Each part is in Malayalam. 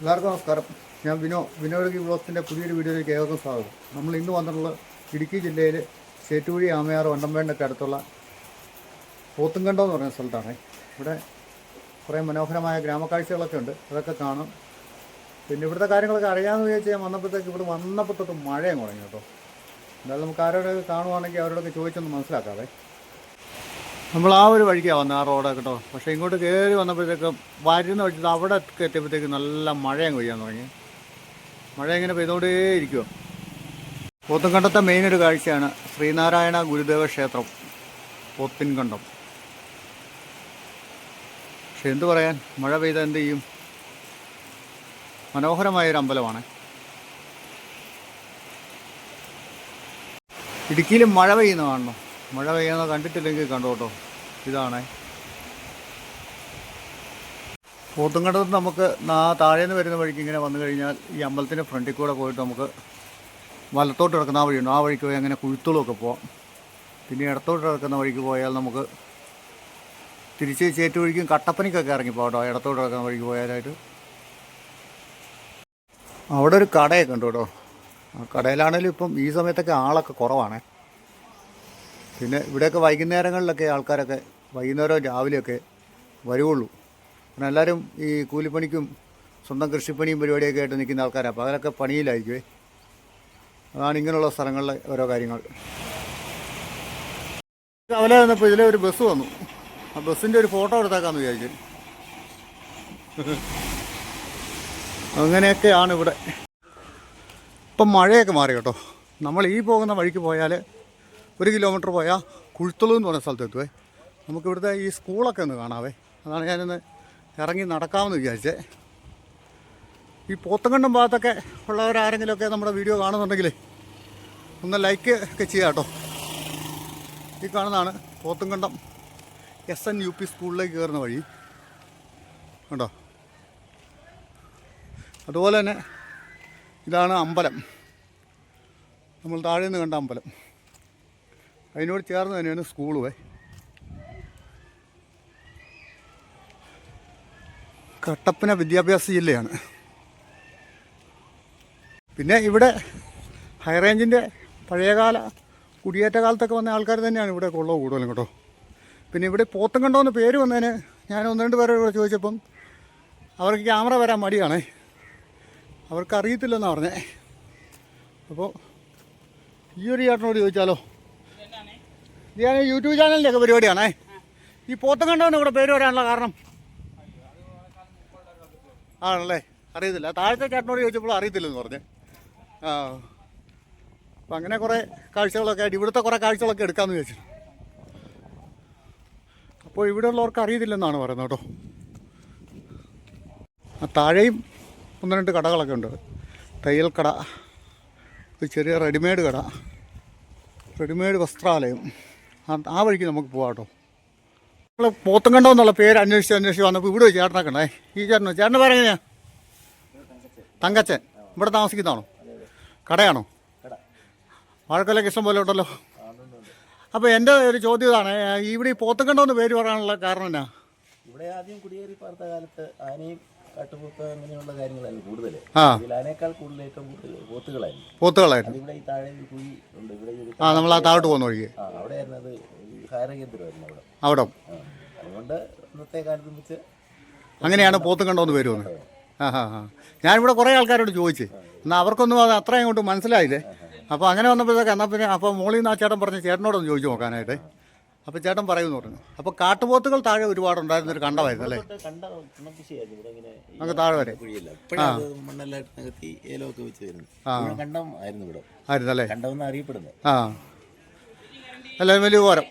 എല്ലാവർക്കും നമസ്കാരം. ഞാൻ വിനോ വിനോദി ബ്ലോഗ്സിന്റെ പുതിയൊരു വീഡിയോയിലേക്ക് ഏവർക്കും സ്വാഗതം. നമ്മൾ ഇന്ന് വന്നിട്ടുള്ളത് ഇടുക്കി ജില്ലയിൽ ചേറ്റുകുഴി ആമയാർ വണ്ടമ്പേണ്ടൊക്കെ അടുത്തുള്ള പോത്തുംകണ്ടോ എന്ന് പറയുന്ന സ്ഥലത്താണ്. ഇവിടെ കുറേ മനോഹരമായ ഗ്രാമക്കാഴ്ചകളൊക്കെ ഉണ്ട്. അതൊക്കെ കാണാം. പിന്നെ ഇവിടുത്തെ കാര്യങ്ങളൊക്കെ അറിയാമെന്ന് വിചാരിച്ച് ഞാൻ വന്നപ്പോഴത്തേക്ക് ഇവിടെ വന്നപ്പോൾ തൊട്ട് മഴയും കുറഞ്ഞു കേട്ടോ. എന്തായാലും നമുക്ക് ആരോടൊക്കെ കാണുവാണെങ്കിൽ അവരോടൊക്കെ ചോദിച്ചൊന്ന് മനസ്സിലാക്കാവേ. നമ്മൾ ആ ഒരു വഴിക്കാണ് വന്നത് ആ റോഡ് കേട്ടോ. പക്ഷേ ഇങ്ങോട്ട് കയറി വന്നപ്പോഴത്തേക്കും വരുന്ന വഴിക്ക് അവിടെ എത്തിയപ്പോഴത്തേക്ക് നല്ല മഴയും കൊയ്യാൻ തുടങ്ങി. മഴ ഇങ്ങനെ പെയ്തുകൊണ്ടേ ഇരിക്കുമോ പോത്തുംകണ്ടത്തെ മെയിൻ ഒരു കാഴ്ചയാണ് ശ്രീനാരായണ ഗുരുദേവ ക്ഷേത്രം പോത്തിൻകണ്ടം. പക്ഷെ എന്തു പറയാൻ മഴ പെയ്താൽ എന്ത് ചെയ്യും? മനോഹരമായൊരു അമ്പലമാണ്. ഇടുക്കിയിൽ മഴ പെയ്യുന്ന കാണണം. മഴ പെയ്യുന്ന കണ്ടിട്ടില്ലെങ്കിൽ കണ്ടോട്ടോ ഇതാണ്. പോത്തുംകണ്ടത്ത് നമുക്ക് താഴേന്ന് വരുന്ന വഴിക്ക് ഇങ്ങനെ വന്നു കഴിഞ്ഞാൽ ഈ അമ്പലത്തിന്റെ ഫ്രണ്ടിൽ കൂടെ പോയിട്ട് നമുക്ക് വലത്തോട്ട് കിടക്കുന്ന ആ വഴിയുണ്ട്. ആ വഴിക്ക് പോയി അങ്ങനെ കുഴുത്തുകളൊക്കെ പോവാം. പിന്നെ ഇടത്തോട്ട് കിടക്കുന്ന വഴിക്ക് പോയാൽ നമുക്ക് തിരിച്ച് ചേറ്റുവഴിക്കും കട്ടപ്പനയ്ക്കൊക്കെ ഇറങ്ങി പോകട്ടോ ഇടത്തോട്ട് കിടക്കുന്ന വഴിക്ക് പോയാലായിട്ട്. അവിടെ ഒരു കടയൊക്കെ ഉണ്ട് കേട്ടോ ആ കടയിലാണെങ്കിലും ഇപ്പം ഈ സമയത്തൊക്കെ ആളൊക്കെ കുറവാണ്. പിന്നെ ഇവിടെയൊക്കെ വൈകുന്നേരങ്ങളിലൊക്കെ ആൾക്കാരൊക്കെ വൈകുന്നേരവും രാവിലെയൊക്കെ വരുവുള്ളൂ. കാരണം എല്ലാവരും ഈ കൂലിപ്പണിക്കും സ്വന്തം കൃഷിപ്പണിയും പരിപാടിയൊക്കെ ആയിട്ട് നിൽക്കുന്ന ആൾക്കാരാണ് അപ്പോൾ അതിലൊക്കെ പണിയിലായിരിക്കുമേ അതാണ് ഇങ്ങനെയുള്ള സ്ഥലങ്ങളിലെ ഓരോ കാര്യങ്ങൾ. രാവിലെ വന്നപ്പോൾ ഇതിലെ ഒരു ബസ് വന്നു. ആ ബസ്സിന്റെ ഒരു ഫോട്ടോ എടുത്താക്കാന്ന് വിചാരിച്ചു. അങ്ങനെയൊക്കെയാണ് ഇവിടെ. ഇപ്പം മഴയൊക്കെ മാറി കേട്ടോ. നമ്മൾ ഈ പോകുന്ന വഴിക്ക് പോയാൽ ഒരു കിലോമീറ്റർ പോയാൽ കുഴുത്തുളു എന്ന് പറഞ്ഞ സ്ഥലത്ത് എത്തുവേ നമുക്ക് ഈ സ്കൂളൊക്കെ ഒന്ന് കാണാവേ. അതാണ് ഞാനിന്ന് ഇറങ്ങി നടക്കാമെന്ന് വിചാരിച്ചേ. ഈ പോത്തങ്കണ്ടം ഭാഗത്തൊക്കെ ഉള്ളവരാരെങ്കിലുമൊക്കെ നമ്മുടെ വീഡിയോ കാണുന്നുണ്ടെങ്കിൽ ഒന്ന് ലൈക്ക് ഒക്കെ ചെയ്യാം കേട്ടോ. ഈ കാണുന്നതാണ് Pothankandam S N U P സ്കൂളിലേക്ക് കയറുന്ന വഴി. കണ്ടോ? അതുപോലെ തന്നെ ഇതാണ് അമ്പലം. നമ്മൾ താഴെ നിന്ന് കണ്ട അമ്പലം. അതിനോട് ചേർന്ന് തന്നെയാണ് സ്കൂളുമേ കട്ടപ്പന വിദ്യാഭ്യാസ ജില്ലയാണ്. പിന്നെ ഇവിടെ ഹൈറേഞ്ചിന്റെ പഴയകാല കുടിയേറ്റ കാലത്തൊക്കെ വന്ന ആൾക്കാർ തന്നെയാണ് ഇവിടെ ഉള്ളത് കൂടുതലും കേട്ടോ. പിന്നെ ഇവിടെ പോത്തങ്കണ്ടോ എന്ന് പേര് വന്നതിന് ഞാൻ ഒന്ന് രണ്ട് പേരോട് ഇവിടെ ചോദിച്ചപ്പം അവർക്ക് ക്യാമറ വരാൻ മടിയാണേ. അവർക്ക് അറിയത്തില്ലെന്നാണ് പറഞ്ഞേ. അപ്പോൾ ഈ ഒരു ചേട്ടനോട് ചോദിച്ചാലോ? ഇത് ഞാൻ യൂട്യൂബ് ചാനലിന്റെ ഒക്കെ പരിപാടിയാണേ ഈ പോത്തങ്കണ്ടോന്ന് ഇവിടെ പേര് വരാനുള്ള കാരണം? ആണല്ലേ? അറിയത്തില്ല. താഴത്തെ ചേട്ടനോട് ചോദിച്ചപ്പോൾ അറിയത്തില്ലെന്ന് പറഞ്ഞ്. ആ. അപ്പം അങ്ങനെ കുറേ കാഴ്ചകളൊക്കെ ആയിട്ട് ഇവിടുത്തെ കുറേ കാഴ്ചകളൊക്കെ എടുക്കാമെന്ന് ചോദിച്ചു അപ്പോൾ ഇവിടെ ഉള്ളവർക്ക് അറിയത്തില്ലെന്നാണ് പറയുന്നത് കേട്ടോ. ആ താഴെയും ഒന്ന് രണ്ട് കടകളൊക്കെ ഉണ്ട്. തയ്യൽ കട ഒരു ചെറിയ റെഡിമെയ്ഡ് കട റെഡിമെയ്ഡ് വസ്ത്രാലയം. ആ വഴിക്ക് നമുക്ക് പോകാം കേട്ടോ. നമ്മൾ പോത്തങ്കണ്ടോ എന്നുള്ള പേര് അന്വേഷിച്ച് അന്വേഷിച്ച് വന്നപ്പോൾ ഇവിടെ ചേട്ടനെ കണ്ടേ ഈ ചേട്ടനോ? ചേട്ടന്റെ പേരെങ്ങനെയാ തങ്കച്ചൻ. ഇവിടെ താമസിക്കുന്നതാണോ? കടയാണോ? വാഴക്കൊലൊക്കെ ഇഷ്ടം പോലെ ഉണ്ടല്ലോ. അപ്പോൾ എന്റെ ഒരു ചോദ്യം ഇതാണ്. ഇവിടെ ഈ പോത്തങ്കണ്ടോ എന്ന് പേര് പറയാനുള്ള കാരണം എന്നാ? ഇവിടെ ആദ്യം കുടിയേറി പാർത്ത കാലത്ത് ആനയും കാട്ടുപോത്ത് അങ്ങനെയുള്ള കാര്യങ്ങളായിരുന്നു കൂടുതൽ ആ. ഇതിൽ ആനയേക്കാൾ കൂടുതൽ ഏറ്റവും കൂടുതൽ പോത്തുകളായിരുന്നു പോത്തുകളായിരുന്നു ഇവിടെ ഈ താഴെ ഒരു കുഴി ഉണ്ട് ഇവിടെ ഈ ഒരു ആ നമ്മൾ ആ താഴോട്ട് പോകുന്ന വഴിക്ക്. ആ അവിടെയായിരുന്നു അത് ഹാരകേന്ദ്രമായിരുന്നു അവിടെ. അവിടെ. ആ അതുകൊണ്ട് ഇന്നത്തെ കാലത്ത് വെച്ച് അങ്ങനെയാണ് പോത്ത് കണ്ടോന്ന് വരുമെന്ന് ആ. ഹാ ഹാ ഞാനിവിടെ കുറേ ആൾക്കാരോട് ചോദിച്ചു. എന്നാൽ അവർക്കൊന്നും അത് അത്രയും കൊണ്ട് മനസ്സിലായില്ലേ? അപ്പോൾ അങ്ങനെ വന്നപ്പോഴത്തേക്ക് എന്നാൽ പിന്നെ അപ്പോൾ മോളിൽ നിന്ന് ആ ചേട്ടൻ പറഞ്ഞ് ചേട്ടനോടൊന്ന് ചോദിച്ചു നോക്കാനായിട്ട്. അപ്പോൾ ചേട്ടൻ പറയുമെന്ന് പറഞ്ഞു. അപ്പോൾ കാട്ടുപോത്തുകൾ താഴെ ഒരുപാട് ഉണ്ടായിരുന്നൊരു കണ്ടമായിരുന്നു അല്ലേ? താഴെ വരെ. മണ്ണെല്ലാം നികത്തി ഏലമൊക്കെ വെച്ച് വരുന്നത്. കണ്ടം ആയിരുന്നു ഇവിടെ. ആയിരുന്നല്ലേ? കണ്ടം എന്ന് അറിയപ്പെടുന്നത്. ആ. വലിയ ഉപകാരം.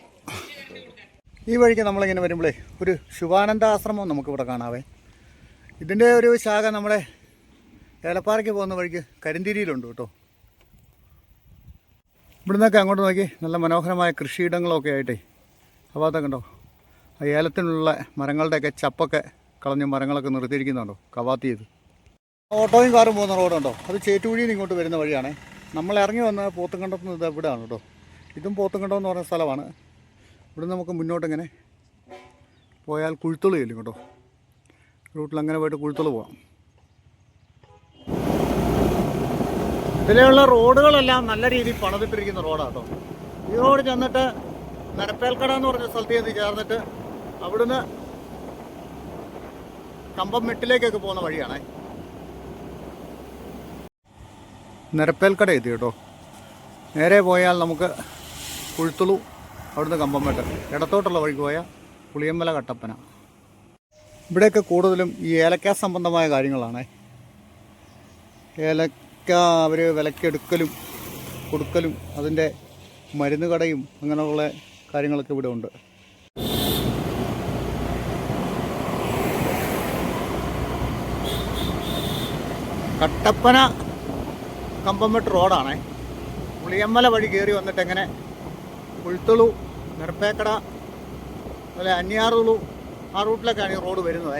ഈ വഴിക്ക് നമ്മളിങ്ങനെ വരുമ്പോഴേ ഒരു ശുഭാനന്ദ ആശ്രമം നമുക്കിവിടെ കാണാവേ. ഇതിന്റെ ഒരു ശാഖ നമ്മളെ ഏലപ്പാറയ്ക്ക് പോകുന്ന വഴിക്ക് കരിന്തിരിയിലുണ്ട് കേട്ടോ. ഇവിടുന്നൊക്കെ അങ്ങോട്ട് നോക്കി നല്ല മനോഹരമായ കൃഷിയിടങ്ങളൊക്കെ ആയിട്ടേ അപ്പോൾ കണ്ടോ? ആ ഏലത്തിനുള്ള മരങ്ങളുടെയൊക്കെ ചപ്പൊക്കെ കളഞ്ഞ് മരങ്ങളൊക്കെ നിർത്തിയിരിക്കുന്നുണ്ടോ? കവാത്തി ചെയ്ത്. ഓട്ടോയും കാറും പോകുന്ന റോഡുണ്ടോ? അത് ചേറ്റുകുഴിയിൽ ഇങ്ങോട്ട് വരുന്ന വഴിയാണേ. നമ്മൾ ഇറങ്ങി വന്ന പോത്തുംകണ്ടത്ത് നിന്ന് ഇവിടെയാണ് കേട്ടോ? ഇതും പോത്തുംകണ്ടം എന്ന് പറയുന്ന സ്ഥലമാണ്. ഇവിടെ നമുക്ക് മുന്നോട്ട് ഇങ്ങനെ പോയാൽ കുഴുത്തുള ചെല്ലും കേട്ടോ. റൂട്ടിൽ അങ്ങനെ പോയിട്ട് കുഴുത്തുള പോവാം. ഇതിലെയുള്ള റോഡുകളെല്ലാം നല്ല രീതിയിൽ പണിതിട്ടിരിക്കുന്ന റോഡാണ് കേട്ടോ. ഈ റോഡ് ചെന്നിട്ട് നരപ്പേൽക്കട എന്ന് പറഞ്ഞ സ്ഥലത്ത് ചെന്ന് ചേർന്നിട്ട് അവിടുന്ന് കമ്പം മെട്ടിലേക്കൊക്കെ പോകുന്ന വഴിയാണേ. നിരപ്പേൽക്കട എത്തി കേട്ടോ. നേരെ പോയാൽ നമുക്ക് കുഴുത്തുളു അവിടുന്ന് കമ്പംമെട്ട് ഇടത്തോട്ടുള്ള വഴിക്ക് പോയാൽ പുളിയമ്പല കട്ടപ്പന. ഇവിടെയൊക്കെ കൂടുതലും ഈ ഏലക്ക സംബന്ധമായ കാര്യങ്ങളാണ്. ഏലക്ക അവർ വിലക്കെടുക്കലും കൊടുക്കലും അതിന്റെ മരുന്ന് കടയും അങ്ങനെയുള്ള കാര്യങ്ങളൊക്കെ ഇവിടെ ഉണ്ട്. കട്ടപ്പന കമ്പംമെട്ട് റോഡാണേ. പുളിയമ്മല വഴി കയറി വന്നിട്ട് എങ്ങനെ പുഴുത്തുളു നെർപ്പേക്കട അതുപോലെ അന്യാറുളു ആ റൂട്ടിലൊക്കെയാണ് ഈ റോഡ് വരുന്നത്.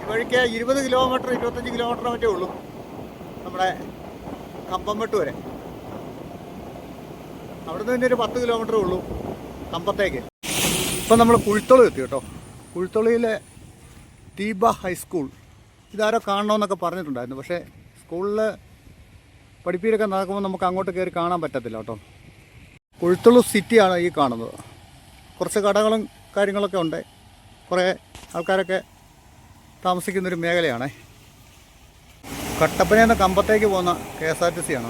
ഈ വഴിക്ക് ഇരുപത് കിലോമീറ്റർ ഇരുപത്തഞ്ച് കിലോമീറ്റർ മറ്റേ ഉള്ളൂ നമ്മുടെ കമ്പംമെട്ട് വരെ. അവിടുന്ന് തന്നെ ഒരു പത്ത് കിലോമീറ്റർ ഉള്ളൂ കമ്പത്തേക്ക്. ഇപ്പം നമ്മൾ കുഴുത്തുളു എത്തി കേട്ടോ. കുഴുത്തുളിയിലെ ദീപ ഹൈസ്കൂൾ ഇതാരോ കാണണമെന്നൊക്കെ പറഞ്ഞിട്ടുണ്ടായിരുന്നു. പക്ഷേ സ്കൂളിൽ പഠിപ്പീരൊക്കെ നടക്കുമ്പോൾ നമുക്ക് അങ്ങോട്ട് കയറി കാണാൻ പറ്റത്തില്ല കേട്ടോ. കൊഴുത്തുള്ളു സിറ്റിയാണ് ഈ കാണുന്നത്. കുറച്ച് കടകളും കാര്യങ്ങളൊക്കെ ഉണ്ട്. കുറേ ആൾക്കാരൊക്കെ താമസിക്കുന്നൊരു മേഖലയാണേ. കട്ടപ്പനയിൽ നിന്ന് കമ്പത്തേക്ക് പോകുന്ന K S R T C ആണ്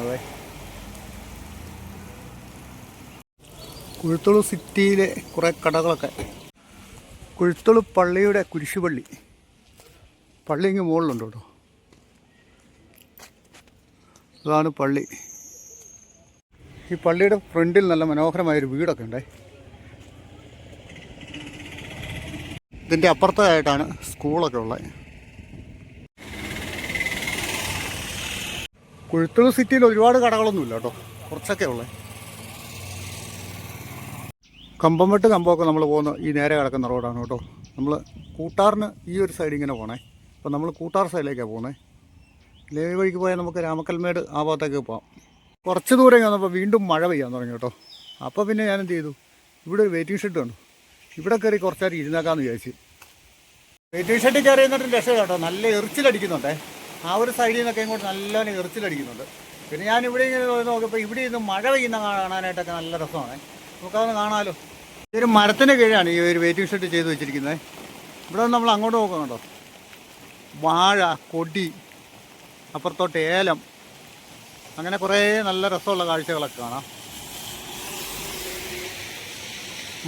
കുഴുത്തുളു സിറ്റിയിലെ കുറേ കടകളൊക്കെ. കുഴുത്തുളു പള്ളിയുടെ കുരിശുപള്ളി. പള്ളി ഇങ്ങ് മുകളിലുണ്ട് കേട്ടോ. അതാണ് പള്ളി. ഈ പള്ളിയുടെ ഫ്രണ്ടിൽ നല്ല മനോഹരമായൊരു വീടൊക്കെ ഉണ്ടേ. ഇതിന്റെ അപ്പുറത്തായിട്ടാണ് സ്കൂളൊക്കെ ഉള്ളത്. കുഴുത്തുളു സിറ്റിയിൽ ഒരുപാട് കടകളൊന്നുമില്ല കേട്ടോ. കുറച്ചൊക്കെ ഉള്ളത് കമ്പംമെട്ട് കമ്പമൊക്കെ നമ്മൾ പോകുന്ന ഈ നേരെ കിടക്കുന്ന റോഡാണ് കേട്ടോ. നമ്മൾ കൂട്ടാറിന് ഈ ഒരു സൈഡ് ഇങ്ങനെ പോകണേ അപ്പോൾ നമ്മൾ കൂട്ടാർ സൈഡിലേക്കാണ് പോകുന്നത് ലേവി വഴിക്ക് പോയാൽ നമുക്ക് രാമക്കൽമേട് ആ ഭാഗത്തേക്ക് പോകാം കുറച്ച് ദൂരം വന്നപ്പോൾ വീണ്ടും മഴ പെയ്യാൻ തുടങ്ങി കേട്ടോ. അപ്പോൾ പിന്നെ ഞാൻ എന്ത് ചെയ്തു? ഇവിടെ ഒരു വെയിറ്റിംഗ് ഷെഡ് കണ്ടു. ഇവിടെ കയറി കുറച്ചേരം ഇരുന്നേക്കാമെന്ന് വിചാരിച്ചു. വെയിറ്റിംഗ് ഷെഡിൽ കയറി എന്നിട്ട് രക്ഷ കേട്ടോ. നല്ല എറിച്ചിലടിക്കുന്നുണ്ടേ. ആ ഒരു സൈഡിൽ നിന്നൊക്കെ ഇങ്ങോട്ട് നല്ലോണം എറിച്ചിലടിക്കുന്നുണ്ട്. പിന്നെ ഞാൻ ഇവിടെ ഇങ്ങനെ നോക്കിയപ്പോൾ ഇവിടെ ഇരുന്ന് മഴ പെയ്യുന്ന കാണാനായിട്ടൊക്കെ നല്ല രസമാണ്. നമുക്കതൊന്ന് കാണാമല്ലോ ഇതൊരു മരത്തിന് കീഴാണ് ഈ ഒരു വെയിറ്റിംഗ് ഷെഡ് ചെയ്ത് വെച്ചിരിക്കുന്നത്. ഇവിടെ നമ്മൾ അങ്ങോട്ട് നോക്കാം കേട്ടോ. വാഴ കൊടി അപ്പുറത്തോട്ട് ഏലം. അങ്ങനെ കുറേ നല്ല രസമുള്ള കാഴ്ചകളൊക്കെ കാണാം.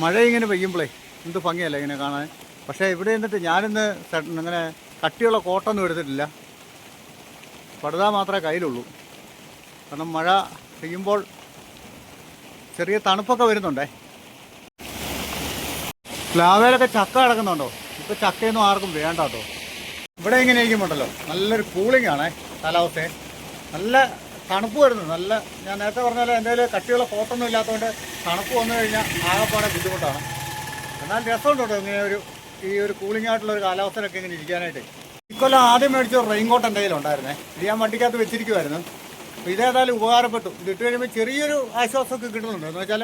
മഴ ഇങ്ങനെ പെയ്യുമ്പോഴേ എന്ത് ഭംഗിയല്ല ഇങ്ങനെ കാണാൻ. പക്ഷേ ഇവിടെ നിന്നിട്ട് ഞാനിന്ന് ഇങ്ങനെ കട്ടിയുള്ള കോട്ടൊന്നും എടുത്തിട്ടില്ല. പടുത മാത്രമേ കയ്യിലുള്ളൂ. കാരണം മഴ പെയ്യുമ്പോൾ ചെറിയ തണുപ്പൊക്കെ വരുന്നുണ്ടേ. പ്ലാവേലൊക്കെ ചക്ക കിടക്കുന്നുണ്ടോ? ഇപ്പൊ ചക്കയൊന്നും ആർക്കും വേണ്ട കേട്ടോ. ഇവിടെ ഇങ്ങനെ ഇരിക്കുമ്പോണ്ടല്ലോ നല്ലൊരു കൂളിംഗ് ആണേ കാലാവസ്ഥയെ നല്ല തണുപ്പ് വരുന്നു. നല്ല ഞാൻ നേരത്തെ പറഞ്ഞ പോലെ എന്റെ കട്ടിയുള്ള കോട്ടൊന്നും ഇല്ലാത്തതുകൊണ്ട് തണുപ്പ് വന്നു കഴിഞ്ഞാൽ ആകെപ്പാടെ ബുദ്ധിമുട്ടാണ്. എന്നാൽ രസമുണ്ട് കേട്ടോ ഇങ്ങനെ ഒരു ഈ ഒരു കൂളിംഗ് ആയിട്ടുള്ള ഒരു കാലാവസ്ഥയിലൊക്കെ ഇങ്ങനെ ഇരിക്കാനായിട്ട്. ഇക്കൊല്ലം ആദ്യം മേടിച്ച റെയിൻ കോട്ട് എന്റെ ഉണ്ടായിരുന്നേ? ഇത് ഞാൻ വണ്ടിക്കകത്ത് വെച്ചിരിക്കുമായിരുന്നു ഇതേതായാലും ഉപകാരപ്പെട്ടു. ഇതിട്ട് കഴിയുമ്പോൾ ചെറിയൊരു ആശ്വാസമൊക്കെ കിട്ടുന്നുണ്ട്. എന്ന് വെച്ചാൽ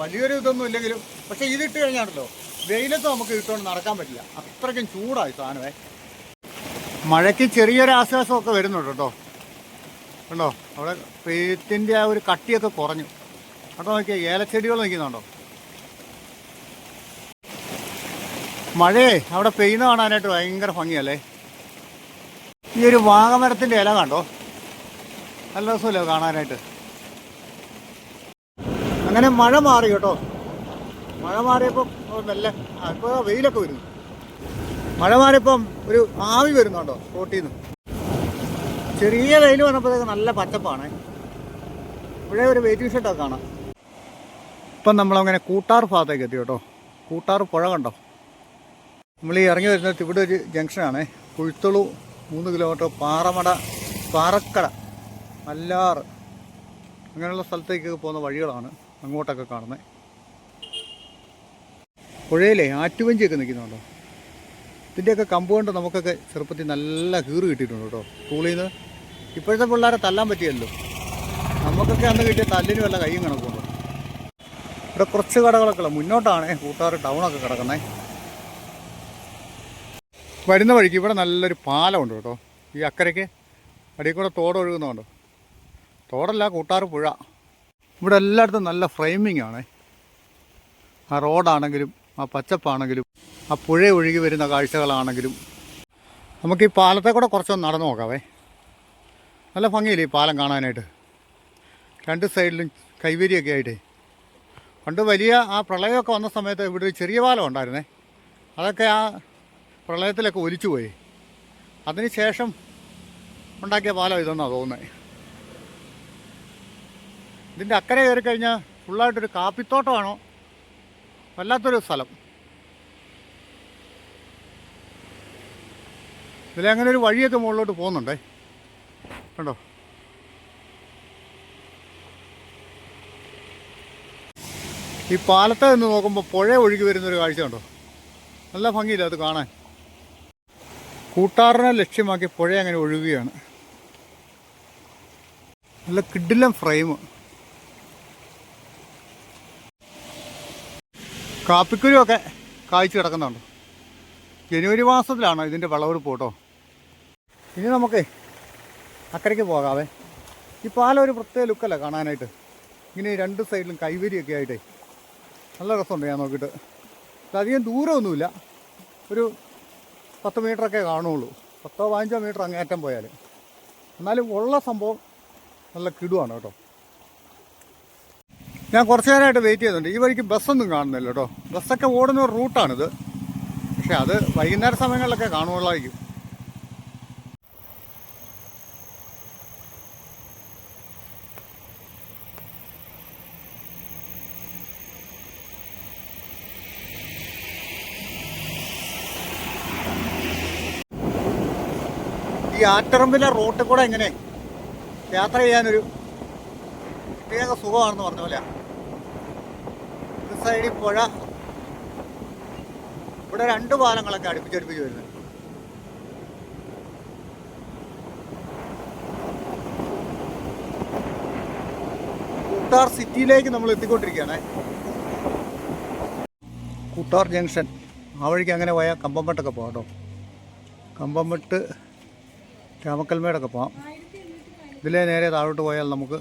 വലിയൊരു ഇതൊന്നും ഇല്ലെങ്കിലും പക്ഷേ ഇതിട്ട് കഴിഞ്ഞാണല്ലോ വെയിലത്ത് നമുക്ക് ഇട്ടുകൊണ്ട് നടക്കാൻ പറ്റില്ല. അത്രയ്ക്കും ചൂടായി സാധനമേ. മഴയ്ക്ക് ചെറിയൊരു ആശ്വാസമൊക്കെ വരുന്നുണ്ട് കേട്ടോ. കണ്ടോ? അവിടെ പെയ്ത്തിന്റെ ആ ഒരു കട്ടിയൊക്കെ കുറഞ്ഞു. കേട്ടോ നോക്കിയാൽ ഏലച്ചെടികൾ നിൽക്കുന്നുണ്ടോ? മഴയെ അവിടെ പെയ്യുന്ന കാണാനായിട്ട് ഭയങ്കര ഭംഗിയല്ലേ? ഈ ഒരു വാഗമരത്തിന്റെ ഇല കണ്ടോ? നല്ല രസമല്ലേ കാണാനായിട്ട്? അങ്ങനെ മഴ മാറി കേട്ടോ. മഴ മാറിയപ്പം നല്ല ഇപ്പോൾ വെയിലൊക്കെ വരുന്നു. മഴ മാറിയപ്പം ഒരു ആവി വരുന്നുണ്ടോ റോട്ടിൽ നിന്ന് ചെറിയ വെയിൽ വന്നപ്പോഴത്തേക്ക് നല്ല പച്ചപ്പാണ്. ഇവിടെ ഒരു വെയിറ്റിംഗ് ഷെഡൊക്കെ കാണാം. ഇപ്പം നമ്മളങ്ങനെ കൂട്ടാർ ഭാഗത്തേക്ക് എത്തി കേട്ടോ. കൂട്ടാർ പുഴ കണ്ടോ? നമ്മൾ ഈ ഇറങ്ങി വരുന്നത് ഇവിടെ ഒരു ജംഗ്ഷനാണ് കുഴുത്തുളു മൂന്ന് കിലോമീറ്റർ പാറമട പാറക്കട. അല്ലാറ് അങ്ങനെയുള്ള സ്ഥലത്തേക്ക് പോകുന്ന വഴികളാണ് അങ്ങോട്ടൊക്കെ കാണുന്നത് പുഴയിലെ ആറ്റുവഞ്ചിയൊക്കെ നിൽക്കുന്നുണ്ടോ? ഇതിന്റെയൊക്കെ കമ്പ് കൊണ്ട് നമുക്കൊക്കെ ചെറുപ്പത്തിൽ നല്ല കീറ് കിട്ടിയിട്ടുണ്ട് കേട്ടോ. സ്കൂളിൽ നിന്ന് ഇപ്പോഴത്തെ പിള്ളേരെ തല്ലാൻ പറ്റിയല്ലോ. നമുക്കൊക്കെ അന്ന് കിട്ടിയ തല്ലിന് വല്ല കൈയും കണക്കുണ്ടോ? ഇവിടെ കുറച്ച് കടകളൊക്കെ മുന്നോട്ടാണ് കൂട്ടാറ് ടൗണൊക്കെ കിടക്കുന്നത് വരുന്ന വഴിക്ക് ഇവിടെ നല്ലൊരു പാലമുണ്ട് കേട്ടോ. ഈ അക്കരയ്ക്ക് അടിയിൽ കൂടെ തോട് ഒഴുകുന്നുണ്ടോ തോടല്ല കൂട്ടാറ് പുഴ. ഇവിടെ എല്ലായിടത്തും നല്ല ഫ്രെയിമിംഗ് ആണ്. ആ റോഡാണെങ്കിലും ആ പച്ചപ്പാണെങ്കിലും ആ പുഴ ഒഴുകി വരുന്ന കാഴ്ചകളാണെങ്കിലും. നമുക്ക് ഈ പാലത്തെ കൂടെ കുറച്ചൊന്ന് നടന്നു നോക്കാവേ. നല്ല ഭംഗിയില്ലേ ഈ പാലം കാണാനായിട്ട്? രണ്ട് സൈഡിലും കൈവരിയൊക്കെ ആയിട്ടേ. പണ്ട് വലിയ ആ പ്രളയമൊക്കെ വന്ന സമയത്ത് ഇവിടെ ഒരു ചെറിയ പാലം ഉണ്ടായിരുന്നേ. അതൊക്കെ ആ പ്രളയത്തിലൊക്കെ ഒലിച്ചു പോയി. അതിന് ശേഷം ഉണ്ടാക്കിയ പാലം ഇതെന്നാണ് തോന്നുന്നത് ഇതിന്റെ അക്കരെ കയറി കഴിഞ്ഞാൽ ഫുള്ളായിട്ടൊരു കാപ്പിത്തോട്ടമാണോ? വല്ലാത്തൊരു സ്ഥലം. ഇതിലങ്ങനെ ഒരു വഴിയൊക്കെ മുകളിലോട്ട് പോകുന്നുണ്ടേ. കണ്ടോ? ഈ പാലത്തെ നിന്ന് നോക്കുമ്പോൾ പുഴ ഒഴുകി വരുന്നൊരു കാഴ്ച കണ്ടോ? നല്ല ഭംഗിയില്ല അത് കാണാൻ? കൂട്ടാറിനെ ലക്ഷ്യമാക്കി പുഴ അങ്ങനെ ഒഴുകുകയാണ്. നല്ല കിഡിലം ഫ്രെയിം. കാപ്പിക്കുരുമൊക്കെ കായ്ച്ചു കിടക്കുന്നുണ്ട്. ജനുവരി മാസത്തിലാണ് ഇതിന്റെ വിളവെടുപ്പ് കേട്ടോ. ഇനി നമുക്ക് അക്കരയ്ക്ക് പോകാവേ. ഈ പാലം ഒരു പ്രത്യേക ലുക്കല്ല കാണാനായിട്ട്? ഇങ്ങനെ രണ്ട് സൈഡിലും കൈവരിയൊക്കെ ആയിട്ടേ. നല്ല രസമുണ്ട് ഞാൻ നോക്കിയിട്ട്. അധികം ദൂരമൊന്നുമില്ല. ഒരു പത്ത് മീറ്ററൊക്കെ കാണുള്ളൂ. പത്തോ പതിനഞ്ചോ മീറ്റർ അങ്ങേറ്റം പോയാൽ എന്നാലും ഉള്ള സംഭവം നല്ല കിടുവാണ് കേട്ടോ. ഞാൻ കുറച്ച് നേരമായിട്ട് വെയിറ്റ് ചെയ്യുന്നുണ്ട് ഈ വഴിക്ക് ബസ്സൊന്നും കാണുന്നില്ല കേട്ടോ ബസ്സൊക്കെ ഓടുന്ന ഒരു റൂട്ടാണിത് പക്ഷെ അത് വൈകുന്നേര സമയങ്ങളിലൊക്കെ കാണുകയുള്ളായിരിക്കും ഈ ആറ്ററമ്പിലെ റോട്ടിൽ കൂടെ എങ്ങനെ യാത്ര ചെയ്യാനൊരു പ്രത്യേക സുഖമാണെന്ന് പറഞ്ഞ പോലെ ഒരു സൈഡിൽ പുഴ. ഇവിടെ രണ്ട് പാലങ്ങളൊക്കെ അടുപ്പിച്ചടുപ്പിച്ച് വരുന്നത് കൂട്ടാർ സിറ്റിയിലേക്ക് നമ്മൾ എത്തിക്കൊണ്ടിരിക്കുകയാണ്. കൂട്ടാർ ജംഗ്ഷൻ. ആ വഴിക്ക് അങ്ങനെ പോയാൽ കമ്പംമെട്ടൊക്കെ പോകാം കേട്ടോ. കമ്പംമെട്ട് രാമക്കൽമേടൊക്കെ പോകാം ഇതിലേ നേരെ താഴോട്ട് പോയാൽ നമുക്ക്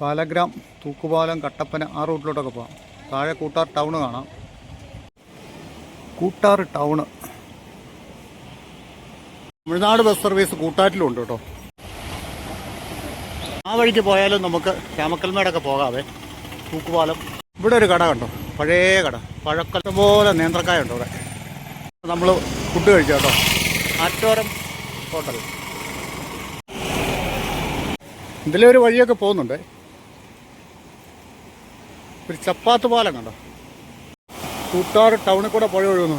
പാലഗ്രാം തൂക്കുപാലം കട്ടപ്പന ആ റൂട്ടിലോട്ടൊക്കെ പോകാം താഴെ കൂട്ടാർ ടൗൺ കാണാം. Koottar town Tamil Nadu bus service കൂട്ടാറ്റിലുണ്ട് കേട്ടോ. ആ വഴിക്ക് പോയാലും നമുക്ക് രാമക്കൽമേടൊക്കെ പോകാവേ. തൂക്കുപാലം. ഇവിടെ ഒരു കട കണ്ടോ? പഴയ കട. പഴക്കത്തെ പോലെ നേന്ത്രക്കായ ഉണ്ടോ ഇവിടെ നമ്മൾ ഫുഡ് കഴിച്ചു കേട്ടോ. ആറ്റോരം ഹോട്ടൽ. ഇതിലൊരു വഴിയൊക്കെ പോകുന്നുണ്ട്. ഒരു ചപ്പാത്ത് പാലം കണ്ടോ? കൂട്ടാറ് ടൗണിൽ കൂടെ പുഴ ഒഴുകുന്നു.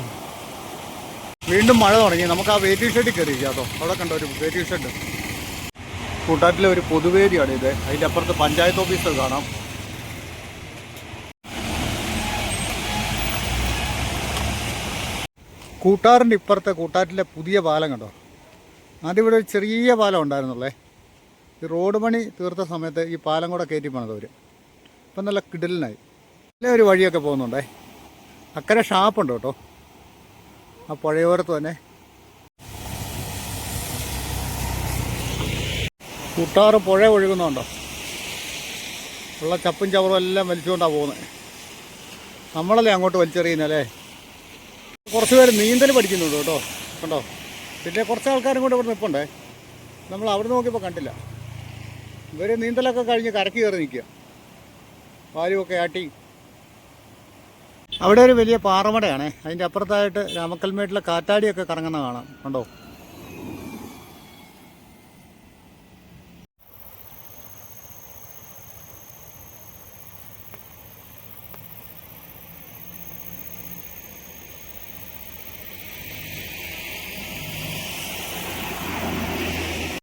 വീണ്ടും മഴ തുടങ്ങി. നമുക്ക് ആ വെയിറ്റിംഗ് ഷെഡിൽ കയറി കേട്ടോ. അവിടെ കണ്ടോ ഒരു വെയിറ്റിംഗ് ഷെഡ് കൂട്ടാറ്റിലെ ഒരു പൊതുവേദിയാണ് ഇത്. അതിന്റെ അപ്പുറത്ത് പഞ്ചായത്ത് ഓഫീസ് കാണാം. കൂട്ടാറിന്റെ ഇപ്പുറത്തെ കൂട്ടാറ്റിലെ പുതിയ പാലം കണ്ടോ? ഇവിടെ ഒരു ചെറിയ പാലം ഉണ്ടായിരുന്നുള്ളേ. ഈ റോഡ് പണി തീർത്ത സമയത്ത് ഈ പാലം കൂടെ കയറ്റി അവർ ഇപ്പം നല്ല കിടലിനായി. നല്ല ഒരു വഴിയൊക്കെ പോകുന്നുണ്ടേ. അക്കരെ ഷാപ്പുണ്ട് കേട്ടോ. ആ പുഴയോരത്ത് തന്നെ. കൂട്ടാറ് പുഴ ഒഴുകുന്നുണ്ടോ? ഉള്ള ചപ്പും ചവറും എല്ലാം വലിച്ചുകൊണ്ടാണ് പോകുന്നത്. നമ്മളല്ലേ അങ്ങോട്ട് വലിച്ചെറിയുന്നല്ലേ കുറച്ച് പേര് നീന്തൽ പഠിക്കുന്നുണ്ട് കേട്ടോ. കണ്ടോ? പിന്നെ കുറച്ച് ആൾക്കാരും കൂടെ ഇവിടെ നിൽപ്പുണ്ടേ നമ്മൾ അവിടെ നോക്കിയപ്പോൾ കണ്ടില്ല. ഇവർ നീന്തലൊക്കെ കഴിഞ്ഞ് കരക്ക് കയറി നിൽക്കുക. പാലുമൊക്കെ ആട്ടി. അവിടെ ഒരു വലിയ പാറമടയാണേ. അതിന്റെ അപ്പുറത്തായിട്ട് രാമക്കൽമേട്ടിലെ കാറ്റാടിയൊക്കെ കറങ്ങുന്ന കാണാം. കണ്ടോ?